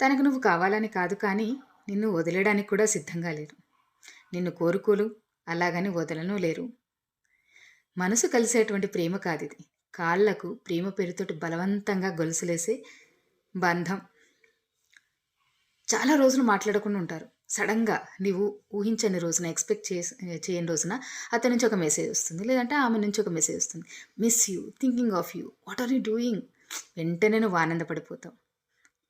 తనకు నువ్వు కావాలని కాదు కానీ నిన్ను వదిలేయడానికి కూడా సిద్ధంగా లేరు. నిన్ను కోరుకోలు అలాగని వదలను లేరు. మనసు కలిసేటువంటి ప్రేమ కాదు ఇది కాళ్ళకు ప్రేమ పేరుతోటి బలవంతంగా గొలుసులేసే బంధం. చాలా రోజులు మాట్లాడకుండా ఉంటారు. సడన్గా నీవు ఊహించని రోజున ఎక్స్పెక్ట్ చేసి చేయని రోజున అతని నుంచి ఒక మెసేజ్ వస్తుంది. లేదంటే ఆమె నుంచి ఒక మెసేజ్ వస్తుంది. Miss you thinking of you what are you doing? వెంటనే నువ్వు ఆనందపడిపోతావు.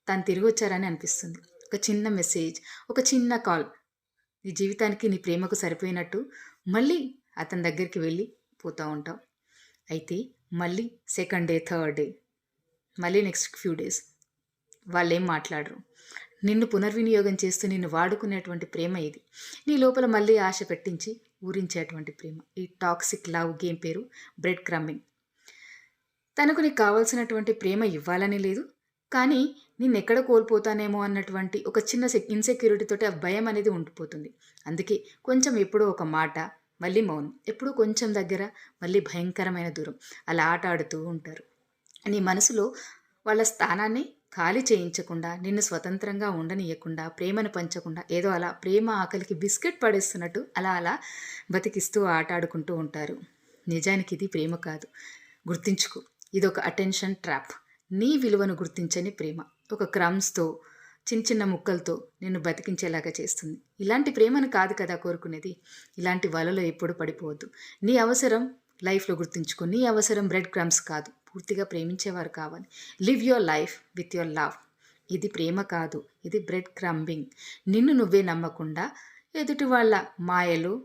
తను తిరిగి వచ్చారని అనిపిస్తుంది. ఒక చిన్న మెసేజ్ ఒక చిన్న కాల్. నీ జీవితానికి నీ ప్రేమకు సరిపోయినట్టు మళ్ళీ అతని దగ్గరికి వెళ్ళి పోతూ ఉంటావు. అయితే మళ్ళీ సెకండ్ డే థర్డ్ డే మళ్ళీ నెక్స్ట్ ఫ్యూ డేస్ వాళ్ళు ఏం మాట్లాడరు. నిన్ను పునర్వినియోగం చేస్తూ నిన్ను వాడుకునేటువంటి ప్రేమ ఇది. నీ లోపల మళ్ళీ ఆశ పెట్టించి ఊరించేటువంటి ప్రేమ. ఈ టాక్సిక్ లవ్ గేమ్ పేరు బ్రెడ్ క్రమ్మింగ్ తనకు నీకు కావాల్సినటువంటి ప్రేమ ఇవ్వాలని లేదు కానీ నిన్నెక్కడ కోల్పోతానేమో అన్నటువంటి ఒక చిన్న ఇన్సెక్యూరిటీతోటి ఆ భయం అనేది ఉండిపోతుంది. అందుకే కొంచెం ఎప్పుడో ఒక మాట మళ్ళీ మౌనం. ఎప్పుడూ కొంచెం దగ్గర మళ్ళీ భయంకరమైన దూరం. అలా ఆట ఆడుతూ ఉంటారు. నీ మనసులో వాళ్ళ స్థానాన్ని ఖాళీ చేయించకుండా నిన్ను స్వతంత్రంగా ఉండనియకుండా ప్రేమను పంచకుండా ఏదో అలా ప్రేమ ఆకలికి బిస్కెట్ పడేస్తున్నట్టు అలా అలా బతికిస్తూ ఆట ఆడుకుంటూ ఉంటారు. నిజానికి ఇది ప్రేమ కాదు. గుర్తించుకో ఇది ఒక అటెన్షన్ ట్రాప్ నీ విలువను గుర్తించని ప్రేమ. ఒక క్రమ్స్తో చిన్న చిన్న ముక్కలతో నిన్ను బతికించేలాగా చేస్తుంది. ఇలాంటి ప్రేమను కాదు కదా కోరుకునేది. ఇలాంటి వలలో ఎప్పుడు పడిపోవద్దు. నీ అవసరం లైఫ్లో గుర్తుంచుకో. నీ అవసరం బ్రెడ్ క్రమ్స్ కాదు. పూర్తిగా ప్రేమించేవారు కావాలి. Live your life with your love. ఇది ప్రేమ కాదు. ఇది బ్రెడ్ క్రంబింగ్ నిన్ను నువ్వే నమ్మకుండా ఎదుటి వాళ్ళ మాయలు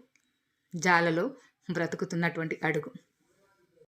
జాలలో బ్రతుకుతున్నటువంటి అడుగు.